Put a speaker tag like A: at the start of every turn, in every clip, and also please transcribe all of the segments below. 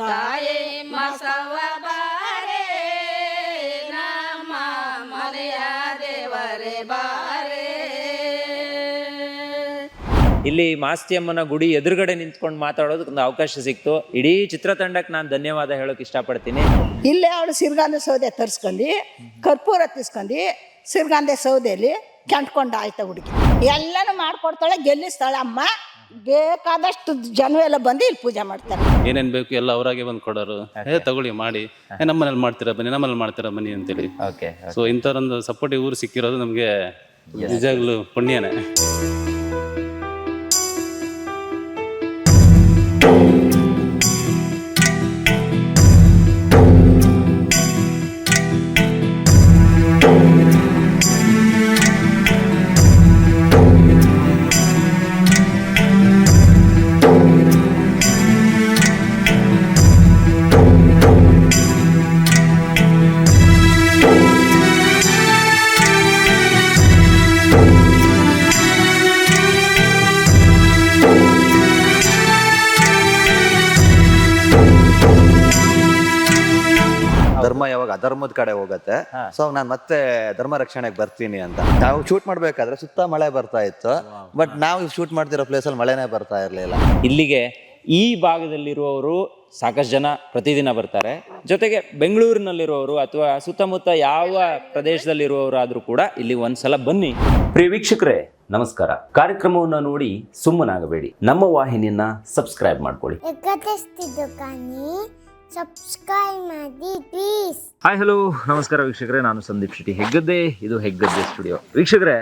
A: ತಾಯಿ ಮಸವ ಬಾರೆ ನಮ್ಮ ಮನೆಯ ದೇವರೇ ಬಾರೆ.
B: ಇಲ್ಲಿ ಮಾಸ್ತಿಯಮ್ಮನ ಗುಡಿ ಎದುರುಗಡೆ ನಿಂತ್ಕೊಂಡು ಮಾತಾಡೋದಕ್ಕೆ ಒಂದು ಅವಕಾಶ ಸಿಕ್ತು. ಇಡೀ ಚಿತ್ರತಂಡಕ್ಕೆ ನಾನು ಧನ್ಯವಾದ ಹೇಳೋಕೆ ಇಷ್ಟಪಡ್ತೀನಿ.
C: ಇಲ್ಲೇ ಅವಳು ಸಿರ್ಗಾಂಧ ಸೌದೆ ತರಿಸ್ಕೊಂಡು ಕರ್ಪೂರ ತಿಸ್ಕೊಂಡು ಸಿರ್ಗಾಂಧೆ ಸೌದೆಯಲ್ಲಿ ಕೆಂಟ್ಕೊಂಡು ಆಯ್ತಾ ಹುಡುಗಿ. ಎಲ್ಲನೂ ಮಾಡ್ಕೊಡ್ತಾಳೆ ಗೆಲ್ಲಿಸ್ತಾಳೆ ಅಮ್ಮ. ಬೇಕಾದಷ್ಟು ಜನ ಎಲ್ಲ ಬಂದು ಇಲ್ಲಿ ಪೂಜೆ ಮಾಡ್ತಾರೆ.
D: ಏನೇನ್ ಬೇಕು ಎಲ್ಲ ಅವರಾಗೆ ಬಂದು ಕೊಡೋರು. ಏ ತಗೊಳ್ಳಿ ಮಾಡಿ. ಏ ನಮ್ಮನೇಲಿ ಮಾಡ್ತೀರಾ ಬನ್ನಿ ನಮ್ಮನೇಲಿ ಮಾಡ್ತೀರಾ ಬನ್ನಿ ಅಂತೇಳಿ.
B: ಓಕೆ
D: ಸೊ ಇಂಥವ್ರೊಂದು ಸಪೋರ್ಟಿವ್ ಊರು ಸಿಕ್ಕಿರೋದು ನಮಗೆ ನಿಜಾಗ್ಲೂ ಪುಣ್ಯನೇ.
E: ಅಧರ್ಮದ ಕಡೆ ಹೋಗತ್ತೆ. ಸೊ ನಾನು ಮತ್ತೆ ಧರ್ಮ ರಕ್ಷಣೆಗೆ ಬರ್ತೀನಿ ಅಂತ. ನಾವು ಶೂಟ್ ಮಾಡ್ಬೇಕಾದ್ರೆ ಸುತ್ತ ಮಳೆ ಬರ್ತಾ ಇತ್ತು. ಬಟ್ ನಾವು ಶೂಟ್ ಮಾಡ್ತಿರೋ ಪ್ಲೇಸಲ್ಲಿ ಮಳೆನೇ ಬರ್ತಾ ಇರಲಿಲ್ಲ.
B: ಇಲ್ಲಿಗೆ ಈ ಭಾಗದಲ್ಲಿರುವವರು ಸಾಕಷ್ಟು ಜನ ಪ್ರತಿದಿನ ಬರ್ತಾರೆ. ಜೊತೆಗೆ ಬೆಂಗಳೂರಿನಲ್ಲಿರುವವರು ಅಥವಾ ಸುತ್ತಮುತ್ತ ಯಾವ ಪ್ರದೇಶದಲ್ಲಿರುವವರು ಆದರೂ ಕೂಡ ಇಲ್ಲಿ ಒಂದ್ಸಲ ಬನ್ನಿ. ಪ್ರಿಯ ವೀಕ್ಷಕರೇ ನಮಸ್ಕಾರ. ಕಾರ್ಯಕ್ರಮವನ್ನು ನೋಡಿ ಸುಮ್ಮನಾಗಬೇಡಿ. ನಮ್ಮ ವಾಹಿನಿಯನ್ನ ಸಬ್ಸ್ಕ್ರೈಬ್ ಮಾಡ್ಕೊಳ್ಳಿ.
F: ಸಬ್ಸ್ಕ್ರೈಬ್ ಮಾಡಿ ಪ್ಲೀಸ್
B: ಹಾಯ್ ಹಲೋ ನಮಸ್ಕಾರ ವೀಕ್ಷಕರೇ, ನಾನು ಸಂದೀಪ್ ಶೆಟ್ಟಿ ಹೆಗ್ಗದ್ದೆ. ಇದು ಹೆಗ್ಗದ್ದೆ ಸ್ಟುಡಿಯೋ ವೀಕ್ಷಕರೇ,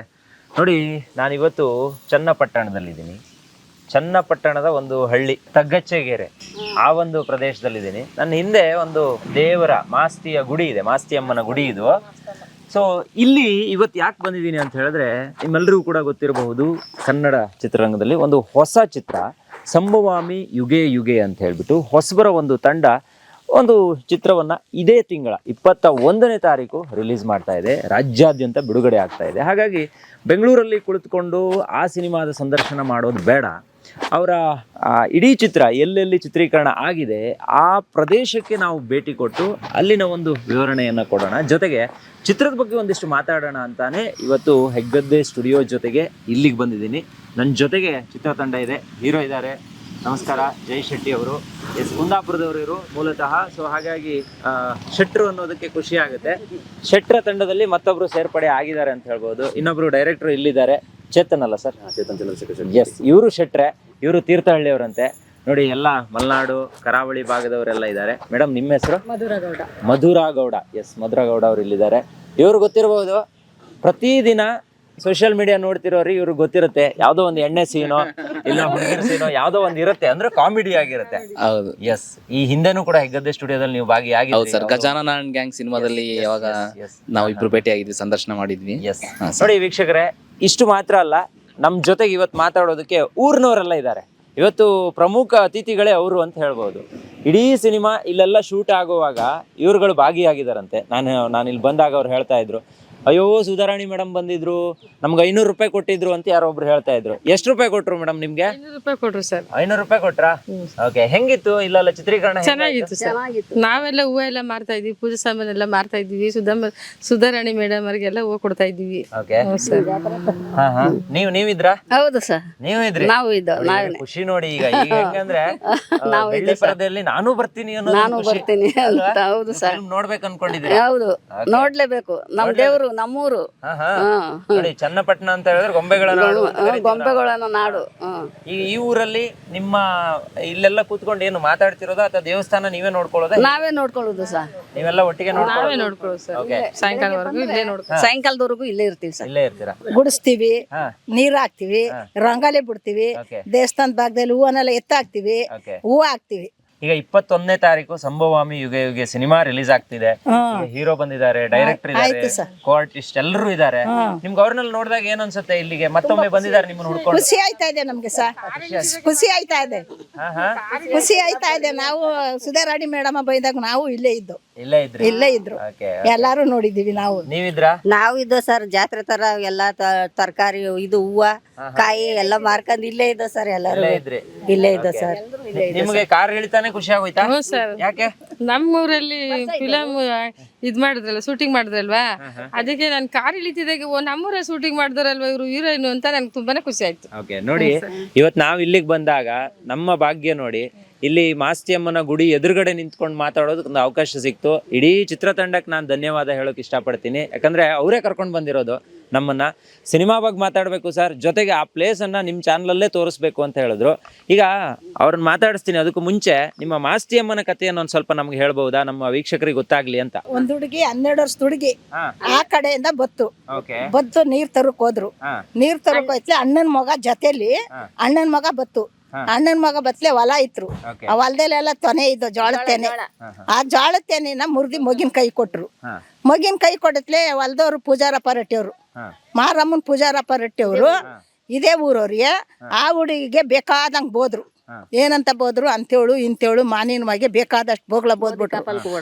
B: ನೋಡಿ, ನಾನಿವತ್ತು ಚನ್ನಪಟ್ಟಣದಲ್ಲಿದ್ದೀನಿ. ಚನ್ನಪಟ್ಟಣದ ಒಂದು ಹಳ್ಳಿ, ತಗ್ಗಚ್ಚೆಗೆರೆ. ಆ ಒಂದು ಪ್ರದೇಶದಲ್ಲಿದ್ದೀನಿ. ನನ್ನ ಹಿಂದೆ ಒಂದು ದೇವರ ಮಾಸ್ತಿಯ ಗುಡಿ ಇದೆ, ಮಾಸ್ತಿ ಅಮ್ಮನ ಗುಡಿ ಇದು. ಸೊ ಇಲ್ಲಿ ಇವತ್ತು ಯಾಕೆ ಬಂದಿದ್ದೀನಿ ಅಂತ ಹೇಳಿದ್ರೆ ನಿಮ್ಮೆಲ್ಲರಿಗೂ ಕೂಡ ಗೊತ್ತಿರಬಹುದು, ಕನ್ನಡ ಚಿತ್ರರಂಗದಲ್ಲಿ ಒಂದು ಹೊಸ ಚಿತ್ರ, ಸಂಭವಾಮಿ ಯುಗೆ ಯುಗೆ ಅಂತ ಹೇಳ್ಬಿಟ್ಟು ಹೊಸಬರ ಒಂದು ತಂಡ ಒಂದು ಚಿತ್ರವನ್ನ ಇದೇ ತಿಂಗಳ ಇಪ್ಪತ್ತ ಒಂದನೇ ತಾರೀಕು ರಿಲೀಸ್ ಮಾಡ್ತಾ ಇದೆ. ರಾಜ್ಯಾದ್ಯಂತ ಬಿಡುಗಡೆ ಆಗ್ತಾ ಇದೆ. ಹಾಗಾಗಿ ಬೆಂಗಳೂರಲ್ಲಿ ಕುಳಿತುಕೊಂಡು ಆ ಸಿನಿಮಾದ ಸಂದರ್ಶನ ಮಾಡೋದು ಬೇಡ. ಅವರ ಇಡೀ ಚಿತ್ರ ಎಲ್ಲೆಲ್ಲಿ ಚಿತ್ರೀಕರಣ ಆಗಿದೆ, ಆ ಪ್ರದೇಶಕ್ಕೆ ನಾವು ಭೇಟಿ ಕೊಟ್ಟು ಅಲ್ಲಿನ ಒಂದು ವಿವರಣೆಯನ್ನು ಕೊಡೋಣ. ಜೊತೆಗೆ ಚಿತ್ರದ ಬಗ್ಗೆ ಒಂದಿಷ್ಟು ಮಾತಾಡೋಣ ಅಂತಾನೆ ಇವತ್ತು ಹೆಗ್ಗದ್ದೆ ಸ್ಟುಡಿಯೋ ಜೊತೆಗೆ ಇಲ್ಲಿಗೆ ಬಂದಿದ್ದೀನಿ. ನನ್ನ ಜೊತೆಗೆ ಚಿತ್ರತಂಡ ಇದೆ, ಹೀರೋ ಇದ್ದಾರೆ. ನಮಸ್ಕಾರ ಜೈ ಶೆಟ್ಟಿ ಅವರು. ಎಸ್ ಕುಂದಾಪುರದವರು ಇವರು ಮೂಲತಃ. ಸೊ ಹಾಗಾಗಿ ಶೆಟ್ರು ಅನ್ನೋದಕ್ಕೆ ಖುಷಿ ಆಗುತ್ತೆ. ಶೆಟ್ರ ತಂಡದಲ್ಲಿ ಮತ್ತೊಬ್ರು ಸೇರ್ಪಡೆ ಆಗಿದ್ದಾರೆ ಅಂತ ಹೇಳ್ಬೋದು. ಇನ್ನೊಬ್ರು ಡೈರೆಕ್ಟರ್ ಇಲ್ಲಿದ್ದಾರೆ. ಚೇತನ್ ಅಲ್ಲ ಸರ್? ಚೇತನ್ ಚಂದ್ರಶೇಖರ್ ಎಸ್ ಇವರು ಶೆಟ್ರೆ ಇವರು ತೀರ್ಥಹಳ್ಳಿಯವರಂತೆ. ನೋಡಿ ಎಲ್ಲ ಮಲೆನಾಡು ಕರಾವಳಿ ಭಾಗದವರೆಲ್ಲ ಇದ್ದಾರೆ. ಮೇಡಮ್ ನಿಮ್ಮ ಹೆಸರು?
C: ಮಧುರಗೌಡ.
B: ಮಧುರಗೌಡ. ಎಸ್ ಮಧುರಗೌಡ ಅವರು ಇಲ್ಲಿದ್ದಾರೆ. ಇವರು ಗೊತ್ತಿರಬಹುದು ಪ್ರತಿದಿನ ಸೋಷಿಯಲ್ ಮೀಡಿಯಾ ನೋಡ್ತಿರೋರಿಗೆ ಇವ್ರಿಗೆ ಗೊತ್ತಿರುತ್ತೆ. ಯಾವ್ದೋ ಒಂದು ಎಣ್ಣೆ ಸೀನೋ ಇಲ್ಲ ಹುಡುಗಿರ್ ಸೀನೋ ಯಾವ್ದೋ ಒಂದು ಇರುತ್ತೆ. ಅಂದ್ರೆ ಕಾಮಿಡಿ ಆಗಿರುತ್ತೆ.
G: ಹೌದು.
B: ಎಸ್ ಈ ಹಿಂದೆನೂ ಕೂಡ ಹೆಗ್ಗದ್ದೆ ಸ್ಟುಡಿಯೋದಲ್ಲಿ ನೀವು
G: ಹೌದು ಸರ್. ಗಜಾನನ ಅಂಡ್ ಗ್ಯಾಂಗ್ ಸಿನಿಮಾದಲ್ಲಿ ಯಾವಾಗ. ನಾವು ಇಬ್ರು ಭೇಟಿ ಆಗಿದ್ವಿ ಸಂದರ್ಶನ ಮಾಡಿದ್ವಿ.
B: ಎಸ್ ನೋಡಿ ವೀಕ್ಷಕರೇ ಇಷ್ಟು ಮಾತ್ರ ಅಲ್ಲ ನಮ್ ಜೊತೆಗೆ ಇವತ್ತು ಮಾತಾಡೋದಕ್ಕೆ ಊರ್ನವರೆಲ್ಲ ಇದ್ದಾರೆ. ಇವತ್ತು ಪ್ರಮುಖ ಅತಿಥಿಗಳೇ ಅವರು ಅಂತ ಹೇಳ್ಬೋದು. ಇಡೀ ಸಿನಿಮಾ ಇಲ್ಲೆಲ್ಲ ಶೂಟ್ ಆಗುವಾಗ ಇವ್ರುಗಳು ಭಾಗಿಯಾಗಿದ್ದಾರಂತೆ. ನಾನು ನಾನು ಇಲ್ಲಿ ಬಂದಾಗ ಅವ್ರು ಹೇಳ್ತಾ ಇದ್ರು. ಅಯ್ಯೋ ಸುಧಾರಾಣಿ ಮೇಡಮ್ ಬಂದಿದ್ರು ನಮ್ಗೆ ಐನೂರು ರೂಪಾಯಿ ಕೊಟ್ಟಿದ್ರು ಅಂತ ಯಾರೋ ಒಬ್ರು ಹೇಳ್ತಾ ಇದ್ರು. ಎಷ್ಟು ರೂಪಾಯಿ ಕೊಟ್ರು ಮೇಡಮ್ ನಿಮ್ಗೆ?
H: ಐನೂರು ರೂಪಾಯಿ ಕೊಟ್ರು ಸರ್.
B: ಐನೂರು ರೂಪಾಯಿ ಕೊಟ್ರಾ? ಓಕೆ ಹೆಂಗಿತ್ತು? ಇಲ್ಲ ಚಿತ್ರೀಕರಣ?
H: ಚೆನ್ನಾಗಿತ್ತು ಸರ್. ನಾವೆಲ್ಲ ಹೂವು ಎಲ್ಲ ಮಾರ್ತಾ ಇದ್ವಿ ಪೂಜೆ ಸಾಮಾನು ಎಲ್ಲ ಮಾರ್ತಾ ಇದ್ವಿ ಸುಧಾಮ ಸುಧಾರಾಣಿ ಮೇಡಮ್ ಅವ್ರಿಗೆಲ್ಲ ಹೂವು ಕೊಡ್ತಾ ಇದ್ವಿ.
B: ಓಕೆ.
H: ಹ್ಞೂ ಸರ್.
B: ಹಾ ಹಾ. ನೀವು ನೀವಿದ್ರಾ?
I: ಹೌದು ಸರ್.
B: ನೀವು ಇದ್ರಿ?
I: ನಾವು ಇದ್ದೋ
B: ನೋಡಿ, ಖುಷಿ ನೋಡಿ ಈಗ. ಈಗ ಹೆಂಗಂದ್ರೆ
I: ನಾವು
B: ಬೆಳ್ಳಿ ಪರದೆಯಲ್ಲಿ ನಾನು ಬರ್ತೀನಿ ಅನ್ನೋ
I: ನಾನು ಬರ್ತೀನಿ ಅಂತ, ಹೌದು ಸರ್.
B: ನೋಡ್ಬೇಕು ಅನ್ಕೊಂಡಿದ್ದೀನಿ
I: ಹೌದು. ನೋಡ್ಲೇಬೇಕು. ನಮ್ ದೇವ್ರು ನಮ್ಮೂರು.
B: ನೋಡಿ ಚನ್ನಪಟ್ಟಣ ಅಂತ ಹೇಳಿದ್ರೆ ಗೊಂಬೆಗಳ ನಾಡು ಅಂತ
I: ಹ್ಮ್,
B: ನಾವು.
I: ಗೊಂಬೆಗಳನ್ನ ನಾಡು ಹ್ಮ್
B: ಈ ಈ ಊರಲ್ಲಿ ನಿಮ್ಮ ಇಲ್ಲೆಲ್ಲ ಕೂತ್ಕೊಂಡು ಏನು ಮಾತಾಡ್ತಿರೋದಾ? ಅಥವಾ ದೇವಸ್ಥಾನ ನೀವೇ ನೋಡ್ಕೊಳ್ಳೋದಾ?
I: ನಾವೇ ನೋಡ್ಕೊಳ್ಳೋದು ಸರ್.
B: ನೀವೆಲ್ಲ ಒಟ್ಟಿಗೆ
H: ನಾವೇ
B: ನೋಡ್ಕೊಳ್ಳೋದು?
H: ನೋಡ್ಕೊಳ್ಳೋದು ಸರ್.
B: ಓಕೆ
H: ಸಾಯಂಕಾಲವರೆಗೂ ಇಲ್ಲೇ
I: ಸಾಯಂಕಾಲದವರೆಗೂ ಇಲ್ಲೇ ಇರ್ತೀವಿ ಸರ್.
B: ಇಲ್ಲೇ ಇರ್ತೀರಾ?
C: ಗುಡಿಸ್ತೀವಿ
B: ಹಾ.
C: ನೀರ್ ಹಾಕ್ತಿವಿ ರಂಗೋಲಿ ಬಿಡ್ತೀವಿ ದೇವಸ್ಥಾನದ ಭಾಗದಲ್ಲಿ ಹೂವನ್ನೆಲ್ಲ ಎತ್ತಾಕ್ತಿವಿ
B: ಓಕೆ
C: ಹೂವು ಹಾಕ್ತಿವಿ.
B: ಈಗ ಇಪ್ಪತ್ತೊಂದನೇ ತಾರೀಕು ಸಂಭವಾಮಿ ಯುಗ ಯುಗ ಸಿನಿಮಾ ರಿಲೀಸ್ ಆಗ್ತಿದೆ. ಹೀರೋ ಬಂದಿದ್ದಾರೆ ಡೈರೆಕ್ಟರ್ ಇದ್ದಾರೆ ಕೋ ಆರ್ಟಿಸ್ಟ್ ಎಲ್ಲರೂ ಇದ್ದಾರೆ. ನಿಮ್ಗೆ ಅವ್ರನ್ನೆಲ್ಲ ನೋಡಿದಾಗ ಏನ್ ಅನ್ಸುತ್ತೆ ಇಲ್ಲಿಗೆ? ಮತ್ತೊಮ್ಮೆ ಬಂದಿದ್ದಾರೆ ನಿಮ್ಮನ್ನ ಹುಡ್ಕೊಂಡು.
C: ಖುಷಿ ಆಯ್ತಾ ಇದೆ ನಮ್ಗೆ ಸರ್. ಖುಷಿ ಆಯ್ತಾ ಇದೆ. ಖುಷಿ ಆಯ್ತಾ ಇದೆ. ನಾವು ಸುಧಾರಾಣಿ ಮೇಡಮ್ ಬೈದಾಗ ನಾವು ಇಲ್ಲೇ ಇದ್ದು.
B: ಇಲ್ಲೇ ಇದ್ರಿ?
C: ಇಲ್ಲೇ ಇದ್ರು.
B: ಓಕೆ
C: ಎಲ್ಲಾರು ನೋಡಿದೀವಿ ನಾವು.
B: ನೀವಿದ್ರಾ?
I: ನಾವು ಇದ್ದೋ ಸರ್ ಜಾತ್ರೆ ತರ ಎಲ್ಲಾ ತರಕಾರಿ ಇದು ಹೂವ ಕಾಯಿ ಎಲ್ಲ ಮಾರ್ಕೊಂಡ್ ಇಲ್ಲೇ ಇದ್ದ ಸರ್ ಎಲ್ಲಾರು.
B: ಇಲ್ಲೇ ಇದ್ರಿ?
I: ಇಲ್ಲೇ ಇದ್ದ ಸರ್
B: ನಿಮ್ಗೆ ಕಾರ್ ಇಳಿತಾನೆ ಖುಷಿ ಆಗೋಯ್ತಾ?
H: ಹ್ಞೂ ಸರ್
B: ಯಾಕೆ?
H: ನಮ್ಮೂರಲ್ಲಿ ಫಿಲಮ್ ಇದ್ ಮಾಡಿದ್ರಲ್ಲ ಶೂಟಿಂಗ್ ಮಾಡಿದ್ರಲ್ವಾ? ಅದಕ್ಕೆ ನಾನು ಕಾರ್ ಇಳಿತಿದಾಗ ಓ ನಮ್ಮೂರ ಶೂಟಿಂಗ್ ಮಾಡಿದ್ರಲ್ವಾ ಇವರು ಹೀರೋಯಿನ್ ಅಂತ ನನ್ಗೆ ತುಂಬಾನೇ ಖುಷಿ ಆಯ್ತು.
B: ಓಕೆ ನೋಡಿ ಇವತ್ತು ನಾವು ಇಲ್ಲಿಗೆ ಬಂದಾಗ ನಮ್ಮ ಭಾಗ್ಯ ನೋಡಿ ಇಲ್ಲಿ ಮಾಸ್ತಿಯಮ್ಮನ ಗುಡಿ ಎದುರುಗಡೆ ನಿಂತ್ಕೊಂಡು ಮಾತಾಡೋದಕ್ಕೆ ಒಂದು ಅವಕಾಶ ಸಿಕ್ತು. ಇಡೀ ಚಿತ್ರತಂಡಕ್ಕೆ ನಾನು ಧನ್ಯವಾದ ಹೇಳೋಕೆ ಇಷ್ಟಪಡ್ತೀನಿ. ಯಾಕಂದ್ರೆ ಅವರೇ ಕರ್ಕೊಂಡು ಬಂದಿರೋದು ನಮ್ಮನ್ನ. ಸಿನಿಮಾ ಬಗ್ಗೆ ಮಾತಾಡಬೇಕು ಸರ್. ಜೊತೆಗೆ ಆ ಪ್ಲೇಸನ್ನು ನಿಮ್ಮ ಚಾನಲಲ್ಲೇ ತೋರಿಸ್ಬೇಕು ಅಂತ ಹೇಳಿದ್ರು. ಈಗ ಅವ್ರನ್ನ ಮಾತಾಡಿಸ್ತೀನಿ ಅದಕ್ಕೂ ಮುಂಚೆ ನಿಮ್ಮ ಮಾಸ್ತಿಯಮ್ಮನ ಕಥೆಯನ್ನು ಒಂದು ಸ್ವಲ್ಪ ನಮ್ಗೆ ಹೇಳ್ಬಹುದಾ? ನಮ್ಮ ವೀಕ್ಷಕರಿಗೆ ಗೊತ್ತಾಗ್ಲಿ ಅಂತ.
C: ಒಂದು ಹುಡುಗಿ ಹನ್ನೆರಡು ವರ್ಷದ ಹುಡುಗಿ ಆ ಕಡೆಯಿಂದ ಬತ್ತು. ಬತ್ತು ನೀರ್ ತರಕ್ ಹೋದ್ರು. ನೀರ್ ತರಕ್ ಹೋಯ್ತ್ಲೆ ಅಣ್ಣನ್ ಮಗ ಜೊತೆಯಲ್ಲಿ ಅಣ್ಣನ್ ಮಗ ಬತ್ತು. ಅಣ್ಣನ್ ಮಗ ಬತ್ಲೆ ಹೊಲ ಇತ್ರು. ಆ ಹೊಲದಲ್ಲೆಲ್ಲ ತೊನೆ ಇದ್ದು ಜೋಳದ ತೆನೆ ಆ ಜೋಳದ ತೆನೆನ ಮುರಿದಿ ಮಗಿನ ಕೈ ಕೊಟ್ರು. ಮಗಿನ ಕೈ ಕೊಡತ್ಲೆ ಹೊಲದವ್ರು ಪೂಜಾರಪ್ಪ ರಟ್ಟಿಯವ್ರು.
B: ಮಾರಮ್ಮನ
C: ಮಾರಮ್ಮನ್ ಪೂಜಾರಪ್ಪ ರಟ್ಟಿಯವ್ರು. ಇದೇ ಊರವ್ರಿಗೆ. ಆ ಹುಡುಗಿಗೆ ಬೇಕಾದಂಗೆ ಬೋದ್ರು ಏನಂತ ಬೋದ್ರು ಅಂತೇಳು ಇಂತೇಳು ಮಾನಿನವಾಗಿ ಬೇಕಾದಷ್ಟು ಬೋಗ್ಲ ಬೋದ್ಬಿಟ್ಟು